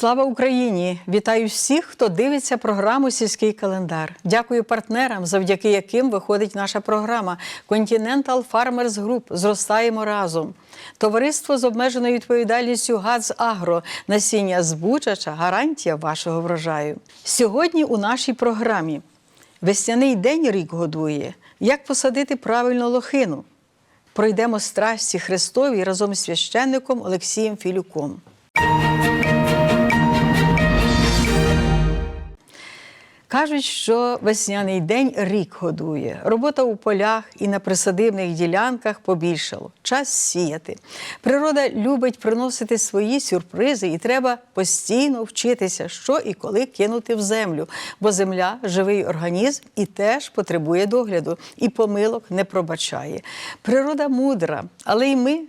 Слава Україні! Вітаю всіх, хто дивиться програму Сільський календар. Дякую партнерам, завдяки яким виходить наша програма Continental Farmers Group. Зростаємо разом. Товариство з обмеженою відповідальністю ГАЗ Агро. Насіння збучача гарантія вашого врожаю. Сьогодні у нашій програмі весняний день рік годує. Як посадити правильно лохину? Пройдемо страсті Христові разом з священником Олексієм Філюком. Кажуть, що весняний день рік годує. Робота у полях і на присадибних ділянках побільшало. Час сіяти. Природа любить приносити свої сюрпризи, і треба постійно вчитися, що і коли кинути в землю. Бо земля живий організм і теж потребує догляду, і помилок не пробачає. Природа мудра, але й ми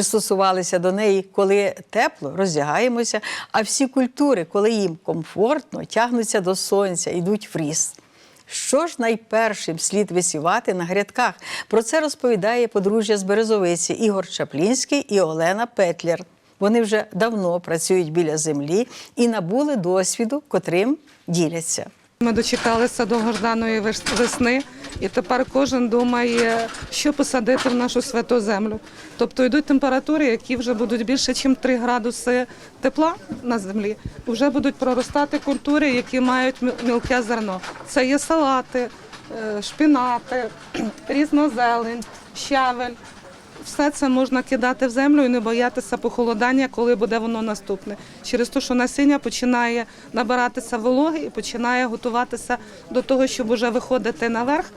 пристосувалися до неї, коли тепло, роздягаємося, а всі культури, коли їм комфортно, тягнуться до сонця, йдуть в ріст. Що ж найпершим слід висівати на грядках? Про це розповідає подружжя з Березовиці Ігор Чаплінський і Олена Петляр. Вони вже давно працюють біля землі і набули досвіду, котрим діляться. Ми дочекалися довгожданої вес- весни, і тепер кожен думає, що посадити в нашу святу землю. Тобто йдуть температури, які вже будуть більше, ніж 3 градуси тепла на землі. Вже будуть проростати культури, які мають мі- мілке зерно. Це є салати, е, шпінати, різнозелень, щавель. Все це можна кидати в землю і не боятися похолодання, коли буде воно наступне. Через те, що насіння починає набиратися вологи і починає готуватися до того, щоб вже виходити наверх,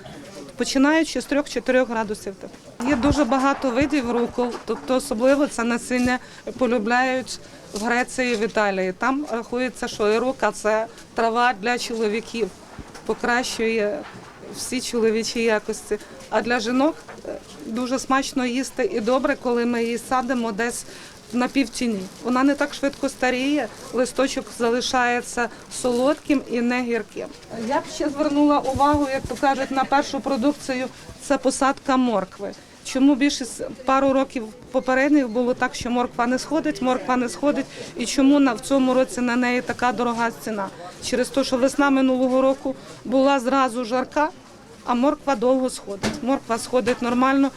починаючи з 3-4 градусів. Є дуже багато видів рукол, тобто особливо це насіння полюбляють в Греції в Італії. Там рахується, що ірука – це трава для чоловіків, покращує всі чоловічі якості. А для жінок е, дуже смачно їсти і добре, коли ми її садимо десь на півтіні. Вона не так швидко старіє, листочок залишається солодким і не гірким. Я б ще звернула увагу, як то кажуть, на першу продукцію це посадка моркви. Чому більшість пару років попередніх було так, що морква не сходить, морква не сходить, і чому на в цьому році на неї така дорога ціна? Через те, що весна минулого року була зразу жарка, а морква довго сходить. Морква сходить нормально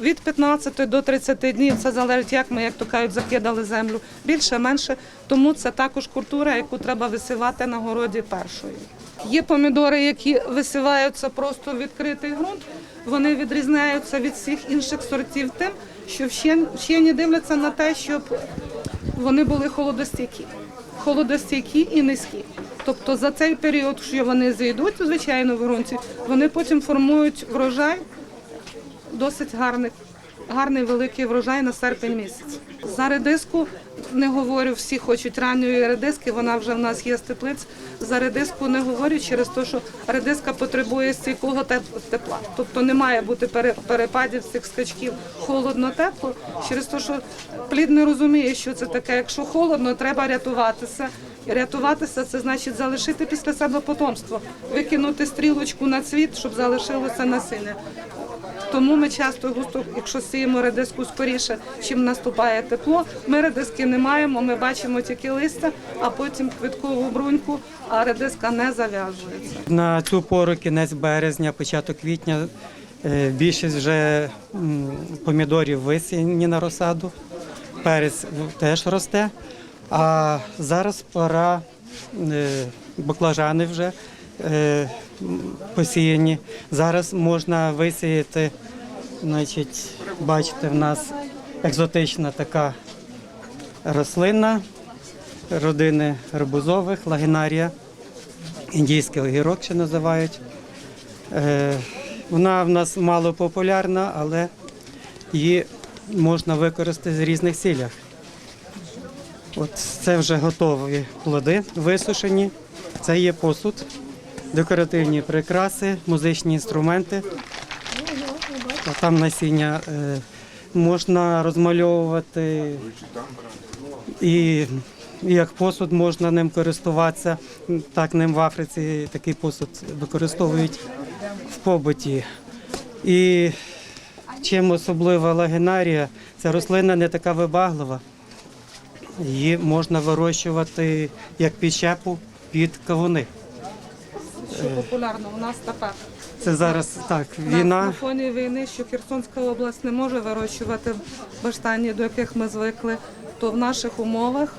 від 15 до 30 днів. Це залежить, як ми, як то кажуть, закидали землю. Більше, менше. Тому це також культура, яку треба висівати на городі першою. Є помідори, які висіваються просто в відкритий ґрунт. Вони відрізняються від всіх інших сортів тим, що вщен- вчені дивляться на те, щоб вони були холодостійкі. Холодостійкі і низькі. Тобто за цей період, що вони зійдуть, звичайно, в ґрунті, вони потім формують врожай досить гарний, гарний великий врожай на серпень місяць. За редиску не говорю, всі хочуть ранньої редиски, вона вже в нас є з теплиць. За редиску не говорю через те, що редиска потребує стійкого теп- тепла. Тобто не має бути пере- перепадів цих скачків холодно-тепло, через те, що плід не розуміє, що це таке. Якщо холодно, треба рятуватися. Рятуватися це значить залишити після себе потомство, викинути стрілочку на цвіт, щоб залишилося насіння. Тому ми часто густо, якщо сіємо редиску скоріше, чим наступає тепло, ми редиски не маємо, ми бачимо тільки листя, а потім квіткову бруньку, а редиска не зав'язується. На цю пору кінець березня, початок квітня е, більшість вже помідорів висіяні на розсаду, перець теж росте. А зараз пора е, баклажани вже е, посіяні. Зараз можна висіяти, значить, бачите, в нас екзотична така рослина родини арбузових, лагінарія індійський огірок ще називають. Е, вона в нас мало популярна, але її можна використати з різних цілях. От це вже готові плоди, висушені. Це є посуд, декоративні прикраси, музичні інструменти. А Там насіння е, можна розмальовувати і як посуд можна ним користуватися. Так ним в Африці такий посуд використовують в побуті. І чим особлива лагінарія, ця рослина не така вибаглива. Її можна вирощувати як підщепу під кавуни. Що популярно у нас тепер. Це зараз так, На, війна. на фоні війни, що Херсонська область не може вирощувати баштані, до яких ми звикли, то в наших умовах,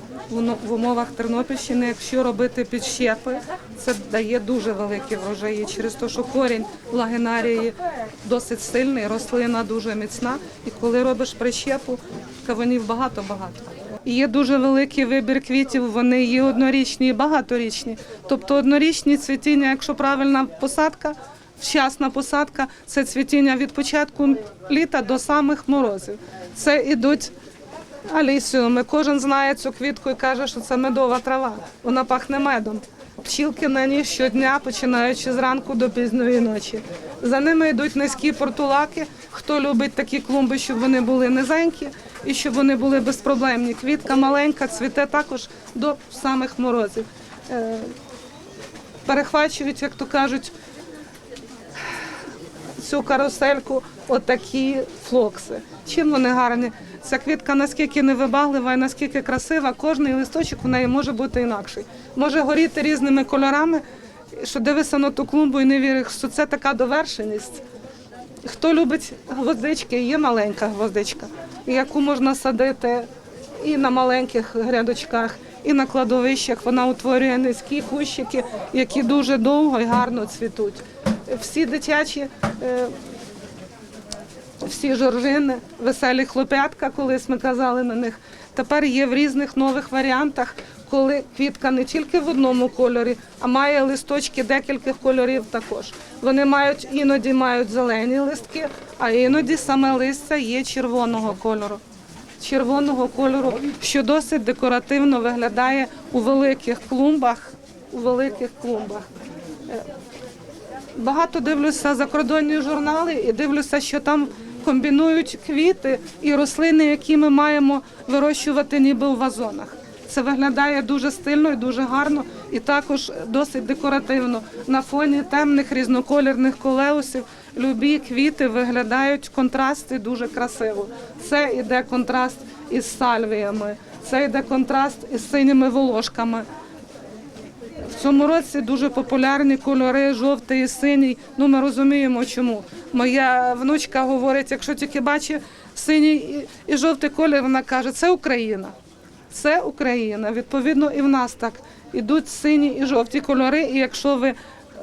в умовах Тернопільщини, якщо робити підщепи, це дає дуже великі врожаї через те, що корінь лагінарії досить сильний, рослина дуже міцна. І коли робиш прищепу, кавунів багато-багато. Є дуже великий вибір квітів, вони є однорічні і багаторічні. Тобто однорічні цвітіння, якщо правильна посадка, вчасна посадка це цвітіння від початку літа до самих морозів. Це ідуть алісіуми. Кожен знає цю квітку і каже, що це медова трава. Вона пахне медом. Пчілки на ній щодня, починаючи зранку до пізньої ночі. За ними йдуть низькі портулаки. Хто любить такі клумби, щоб вони були низенькі і щоб вони були безпроблемні. Квітка маленька, цвіте також до самих морозів. Е, Перехвачують, як то кажуть, цю карусельку отакі флокси. Чим вони гарні? Ця квітка наскільки невибаглива і наскільки красива, кожний листочок у неї може бути інакший. Може горіти різними кольорами, що дивишся на ту клумбу і не віриш, що це така довершеність. Хто любить гвоздички, є маленька гвоздичка, яку можна садити і на маленьких грядочках, і на кладовищах. Вона утворює низькі кущики, які дуже довго і гарно цвітуть. Всі дитячі, е, всі жоржини, веселі хлоп'ятка, колись ми казали на них. Тепер є в різних нових варіантах, коли квітка не тільки в одному кольорі, а має листочки декількох кольорів також. Вони мають іноді мають зелені листки, а іноді саме листя є червоного кольору. Червоного кольору, що досить декоративно виглядає у великих клумбах. У великих клумбах. Багато дивлюся закордонні журнали і дивлюся, що там комбінують квіти і рослини, які ми маємо вирощувати ніби в вазонах. Це виглядає дуже стильно і дуже гарно, і також досить декоративно. На фоні темних різнокольорних колеусів любі квіти виглядають в контрасті дуже красиво. Це іде контраст із сальвіями, це йде контраст із синіми волошками. В цьому році дуже популярні кольори жовтий і синій. Ну ми розуміємо, чому. Моя внучка говорить, якщо тільки бачить синій і- жовтий колір, вона каже, це Україна. Це Україна. Відповідно, і в нас так ідуть сині і жовті кольори. І якщо ви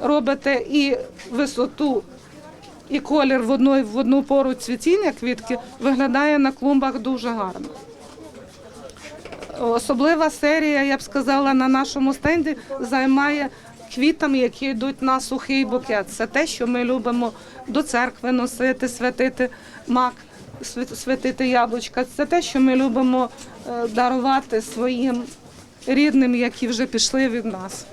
робите і висоту, і колір в одну, в одну пору цвітіння квітки, виглядає на клумбах дуже гарно. Особлива серія, я б сказала, на нашому стенді займає квітами, які йдуть на сухий букет. Це те, що ми любимо до церкви носити, святити мак, святити яблучка. Це те, що ми любимо е, дарувати своїм рідним, які вже пішли від нас.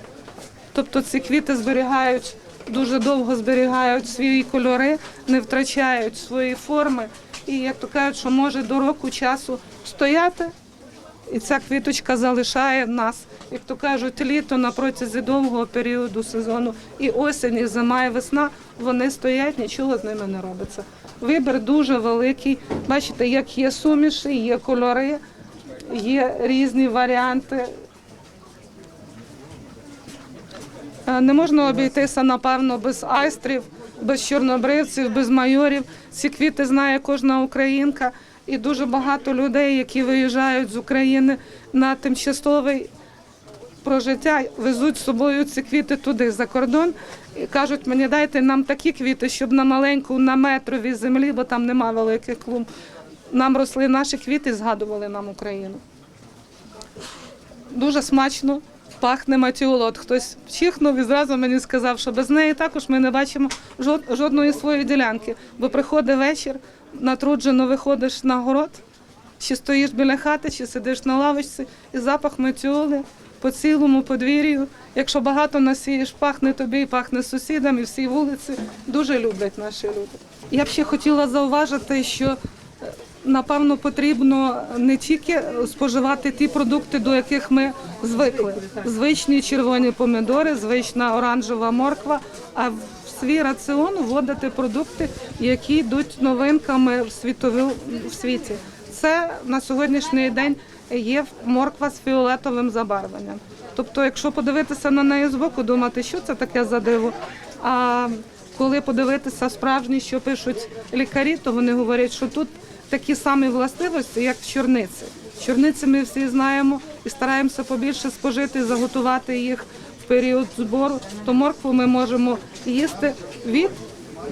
Тобто ці квіти зберігають дуже довго зберігають свої кольори, не втрачають свої форми. І як то кажуть, що може до року часу стояти. І ця квіточка залишає нас, як то кажуть, літо на протязі довгого періоду сезону. І осінь, і зима, і весна вони стоять, нічого з ними не робиться. Вибір дуже великий. Бачите, як є суміші, є кольори, є різні варіанти. Е, Не можна обійтися, напевно, без айстрів, без чорнобривців, без майорів. Ці квіти знає кожна українка. І дуже багато людей, які виїжджають з України на тимчасовий прожиття, везуть з собою ці квіти туди, за кордон, і кажуть, мені дайте нам такі квіти, щоб на маленьку, на метровій землі, бо там нема великих клумб, нам росли наші квіти і згадували нам Україну. Дуже смачно пахне матіола. От хтось чихнув і зразу мені сказав, що без неї також ми не бачимо жодної своєї ділянки. Бо приходить вечір, натруджено виходиш на город, чи стоїш біля хати, чи сидиш на лавочці, і запах матіоли по цілому подвір'ю. Якщо багато насієш, пахне тобі і пахне сусідам, і всі вулиці дуже люблять наші люди. Я б ще хотіла зауважити, що е, напевно потрібно не тільки споживати ті продукти, до яких ми звикли: звичні червоні помідори, звична оранжева морква, а свій раціон вводити продукти, які йдуть новинками в світову в світі. Це на сьогоднішній день є морква з фіолетовим забарвленням. Тобто, якщо подивитися на неї збоку, думати, що це таке за диво. А коли подивитися справжні, що пишуть лікарі, то вони говорять, що тут такі самі властивості, як в чорниці. Чорниці ми всі знаємо і стараємося побільше спожити, заготувати їх період збору. То моркву ми можемо їсти від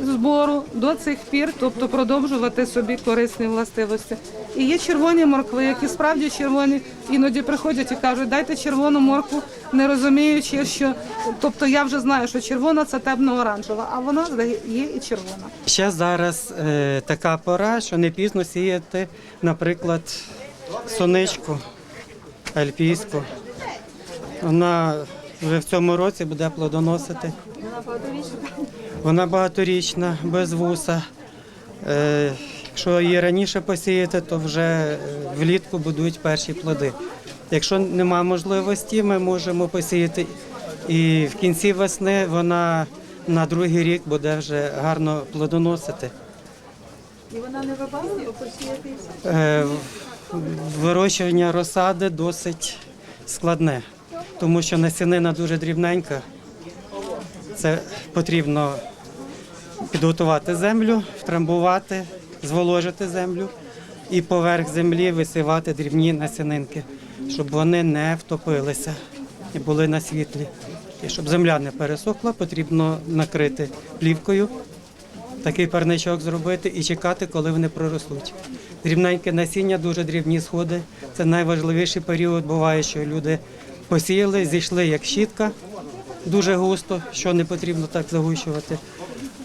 збору до цих пір, тобто продовжувати собі корисні властивості. І є червоні моркви, які справді червоні, іноді приходять і кажуть, дайте червону моркву, не розуміючи, що тобто я вже знаю, що червона це темно-оранжева, а вона є і червона. Ще зараз е, така пора, що не пізно сіяти, наприклад, соничку альпійську. Вона вже в цьому році буде плодоносити. Вона багаторічна, без вуса. Е, якщо її раніше посіяти, то вже е, влітку будуть перші плоди. Якщо нема можливості, ми можемо посіяти і в кінці весни вона на другий рік буде вже гарно плодоносити. І вона не випадає посіяти? Вирощування розсади досить складне, тому що насінина дуже дрібненька. Це потрібно підготувати землю, втрамбувати, зволожити землю і поверх землі висівати дрібні насінинки, щоб вони не втопилися і були на світлі. І щоб земля не пересохла, потрібно накрити плівкою, такий парничок зробити і чекати, коли вони проростуть. Дрібненьке насіння, дуже дрібні сходи. Це найважливіший період. Буває, що люди посіяли, зійшли як щітка, дуже густо, що не потрібно так загущувати.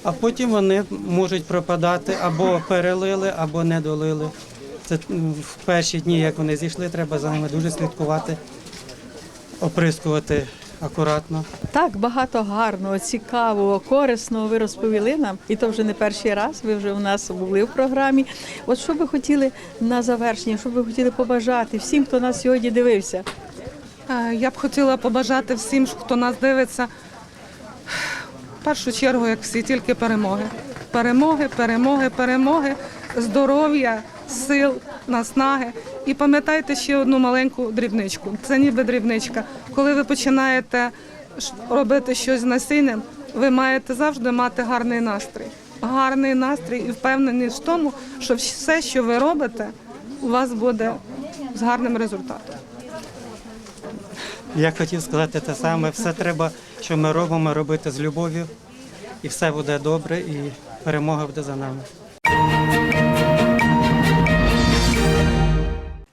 А потім вони можуть пропадати або перелили, або не долили. Це в перші дні, як вони зійшли, треба за ними дуже слідкувати, оприскувати акуратно. Так багато гарного, цікавого, корисного ви розповіли нам, і то вже не перший раз. Ви вже у нас були в програмі. От що ви хотіли на завершення, що ви хотіли побажати всім, хто нас сьогодні дивився? Е, Я б хотіла побажати всім, хто нас дивиться, в першу чергу, як всі, тільки перемоги. Перемоги, перемоги, перемоги, здоров'я, сил, наснаги. І пам'ятайте ще одну маленьку дрібничку. Це ніби дрібничка. Коли ви починаєте робити щось з насінням, ви маєте завжди мати гарний настрій. Гарний настрій і впевненість в тому, що все, що ви робите, у вас буде з гарним результатом. Я хотів сказати те саме, все треба, що ми робимо, робити з любов'ю, і все буде добре, і перемога буде за нами.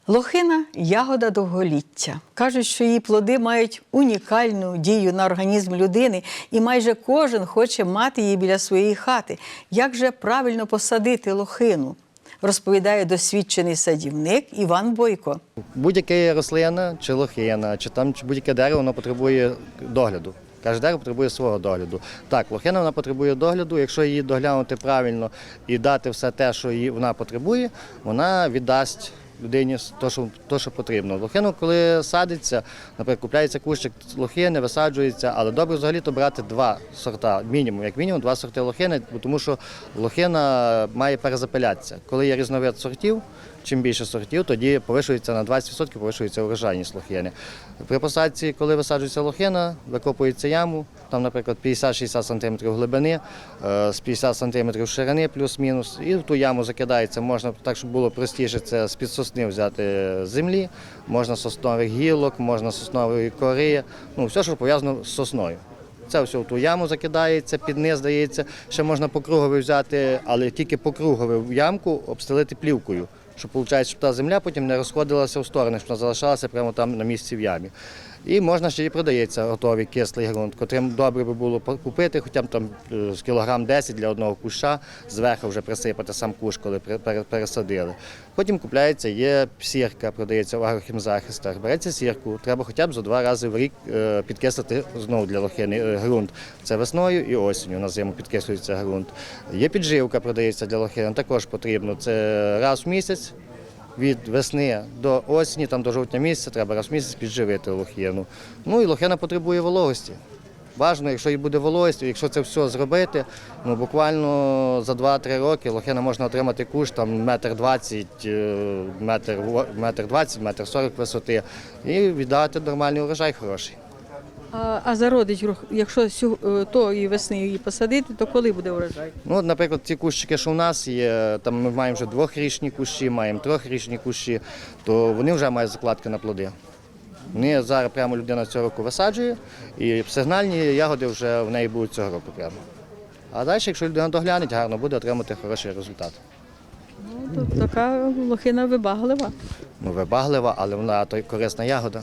Лохина ягода довголіття. Кажуть, що її плоди мають унікальну дію на організм людини, і майже кожен хоче мати її біля своєї хати. Як же правильно посадити лохину? Розповідає досвідчений садівник Іван Бойко. Будь-яка рослина, чи лохина, чи там будь-яке дерево, воно потребує догляду. Каже, дерево потребує свого догляду. Так, лохина вона потребує догляду. Якщо її доглянути правильно і дати все те, що її вона потребує, вона віддасть людині те, що, то, що потрібно. Лохину, коли садиться, наприклад, купляється кущик лохини, висаджується, але добре взагалі то брати два сорта, мінімум, як мінімум, два сорти лохини, тому що лохина має перезапилятися. Коли є різновид сортів, чим більше сортів, тоді повишується на 20% повишується урожайність лохини. При посадці, коли висаджується лохина, викопується яму, там, наприклад, 50-60 см глибини, е, з 50 см ширини плюс-мінус, і в ту яму закидається, можна так, щоб було простіше, це з-під сосни взяти землі, можна соснових гілок, можна соснової кори, ну все, що пов'язано з сосною. Це все в ту яму закидається, під низ дається. Ще можна по кругові взяти, але тільки по кругові ямку обстелити плівкою. Щоб виходить, щоб та земля потім не розходилася в сторони, щоб вона залишалася прямо там на місці в ямі. І можна ще і продається готовий кислий ґрунт, котрим добре би було купити, хоча б там е, з кілограм 10 для одного куща, зверху вже присипати сам кущ, коли пере- пере- пересадили. Потім купляється, є сірка, продається в агрохімзахистах. Береться сірку, треба хоча б за два рази в рік е, підкислити знову для лохини е, ґрунт. Це весною і осінню на зиму підкислюється ґрунт. Є підживка, продається для лохини, також потрібно. Це раз в місяць. Від весни до осені, там до жовтня місяця, треба раз в місяць підживити лохину. Ну і лохина потребує вологості. Важно, якщо і буде вологість, якщо це все зробити, ну буквально за 2-3 роки лохина можна отримати куш там метр двадцять, е, метр двадцять, метр сорок висоти і віддати нормальний урожай хороший. А, а зародить, рух- якщо е, тої весни її посадити, то коли буде урожай? Ну, от, наприклад, ті кущики, що в нас є, там ми маємо вже двохрічні кущі, маємо трьохрічні кущі, то вони вже мають закладки на плоди. Вони зараз прямо людина цього року висаджує, і сигнальні ягоди вже в неї будуть цього року прямо. А далі, якщо людина доглянеть, гарно буде отримати хороший результат. Ну, то така лохина вибаглива. Ну, вибаглива, але вона корисна ягода.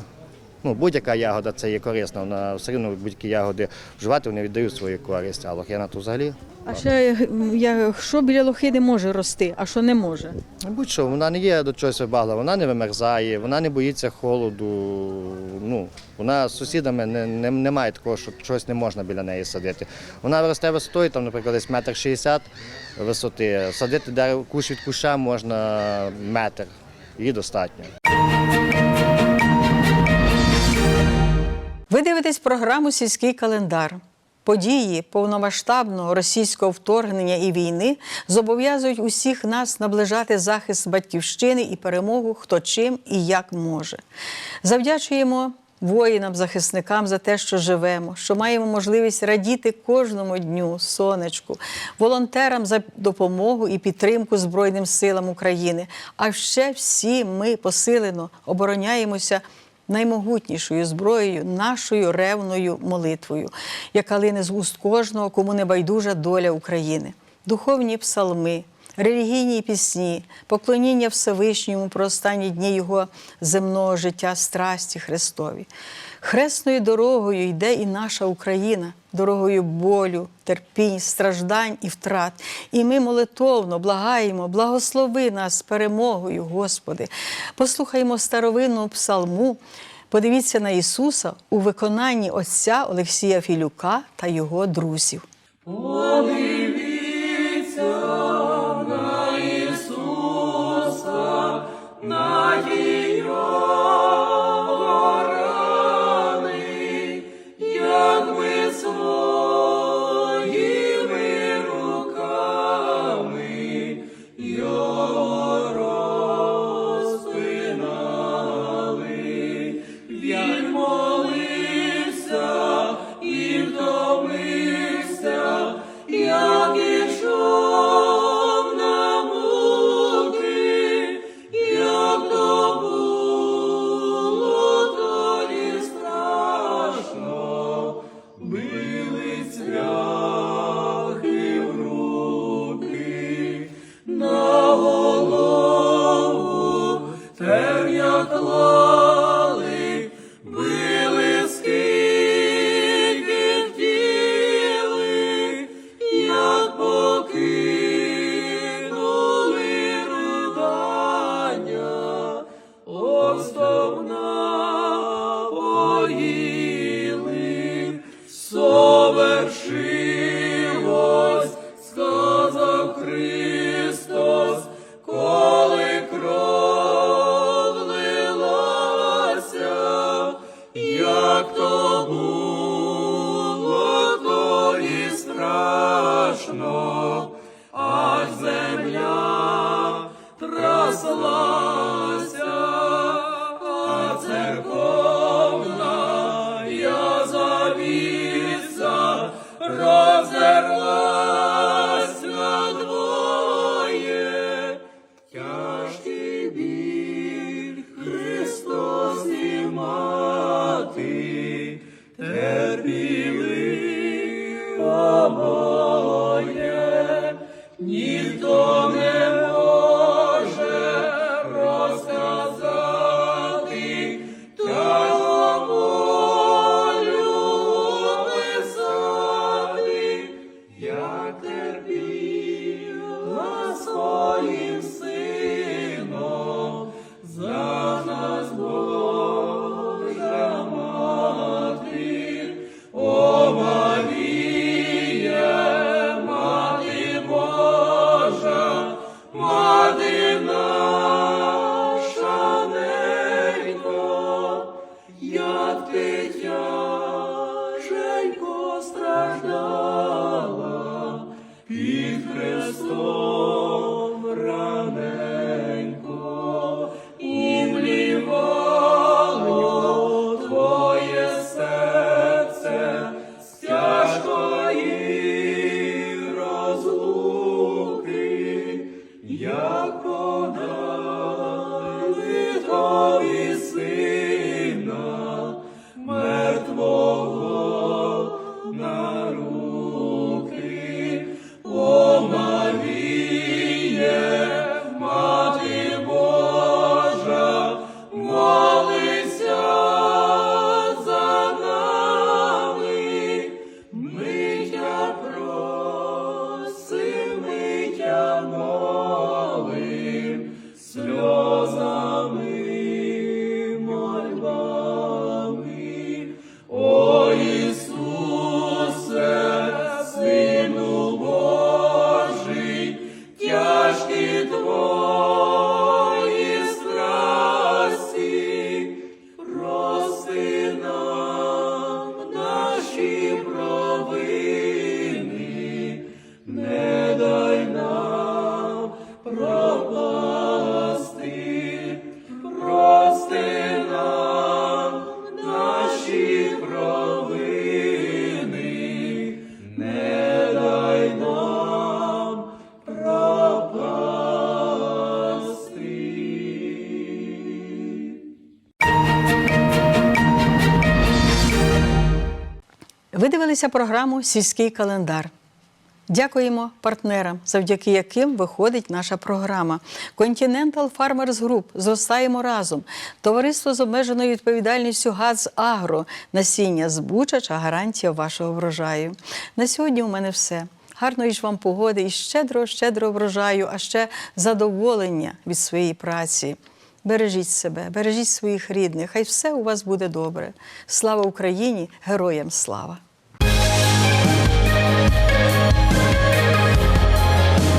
Ну, будь-яка ягода це є корисна, вона все одно будь-які ягоди вживати, вони віддають свою користь, а лохина то взагалі. А ще я, що біля лохини може рости, а що не може? Ну, Будь-що, вона не є до чогось вибаглива, вона не вимерзає, вона не боїться холоду. Ну, вона з сусідами не, не, не має такого, що щось не можна біля неї садити. Вона росте висотою, там, наприклад, десь метр шістдесят висоти. Садити дерево кущ від куща можна метр, її достатньо. Ви дивитесь програму Сільський календар. Події повномасштабного російського вторгнення і війни зобов'язують усіх нас наближати захист батьківщини і перемогу хто чим і як може. Завдячуємо воїнам, захисникам за те, що живемо, що маємо можливість радіти кожному дню, сонечку, волонтерам за допомогу і підтримку Збройним силам України. А ще всі ми посилено обороняємося наймогутнішою зброєю, нашою ревною молитвою, яка лине з уст кожного, кому не байдужа доля України. Духовні псалми, релігійні пісні, поклоніння Всевишньому про останні дні Його земного життя, страсті Христові. Хресною дорогою йде і наша Україна, дорогою болю, терпінь, страждань і втрат. І ми молитовно благаємо, благослови нас перемогою, Господи. Послухаємо старовинну псалму. Подивіться на Ісуса у виконанні отця Олексія Філюка та його друзів. Як то now. Be. Дивилися програму Сільський календар. Дякуємо партнерам, завдяки яким виходить наша програма. Continental Farmers Group зростаємо разом. Товариство з обмеженою відповідальністю ГАЗ Агро. Насіння збучача гарантія вашого врожаю. На сьогодні у мене все. Гарної ж вам погоди і щедро, щедро врожаю, а ще задоволення від своєї праці. Бережіть себе, бережіть своїх рідних, хай все у вас буде добре. Слава Україні! Героям слава!